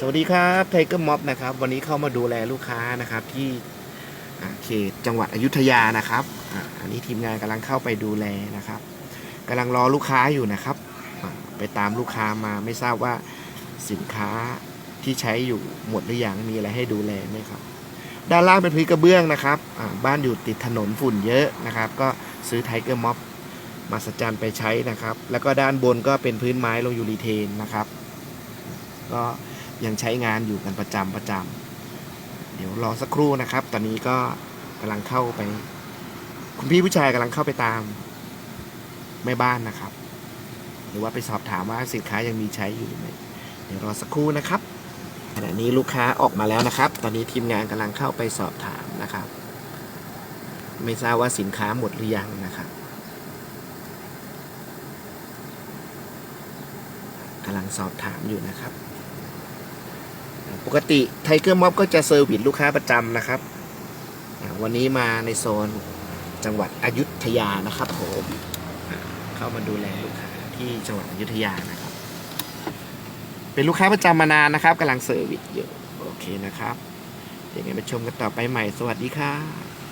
สวัสดีครับไทเกอร์ม็อบนะครับ วันนี้เข้ามาดูแลลูกค้านะครับที่เขตจังหวัดอยุธยานะครับอ,อันนี้ทีมงานกำลังเข้าไปดูแลนะครับกำลังรอลูกค้าอยู่นะครับ ไปตามลูกค้ามาไม่ทราบว่าสินค้าที่ใช้อยู่หมดหรือยังมีอะไรให้ดูแลไหมครับ ด้านล่างเป็นพื้นกระเบื้องนะครับบ้านอยู่ติดถนนฝุ่นเยอะนะครับ ก็ซื้อไทเกอร์ม็อบมาสจันไปใช้นะครับ แล้วก็ด้านบนก็เป็นพื้นไม้ลงยูรีเทนนะครับ ก็ ยังใช้งานอยู่กันประจำประจำเดี๋ยวรอสักครู่นะครับ ตอนนี้ก็กำลังเข้าไป คุณพี่ผู้ชายกำลังเข้าไปตามแม่บ้านนะครับ หรือว่าไปสอบถามว่าสินค้ายังมีใช้อยู่หรือไม่เดี๋ยวรอสักครู่นะครับขณะนี้ลูกค้าออกมาแล้วนะครับ ตอนนี้ทีมงานกำลังเข้าไปสอบถามนะครับ ไม่ทราบว่าสินค้าหมดหรือยังนะครับกำลังสอบถามอยู่นะครับ ปกติไทเกอร์ม็อบก็จะเซอร์วิสลูกค้าประจำนะครับ วันนี้มาในโซนจังหวัดอยุธยานะครับผมเข้ามาดูแลลูกค้าที่จังหวัดอยุธยานะครับ เป็นลูกค้าประจำมานานนะครับกำลังเซอร์วิสอยู่ โอเคนะครับ เดี๋ยวไงไปชมกันต่อไปใหม่ สวัสดีครับ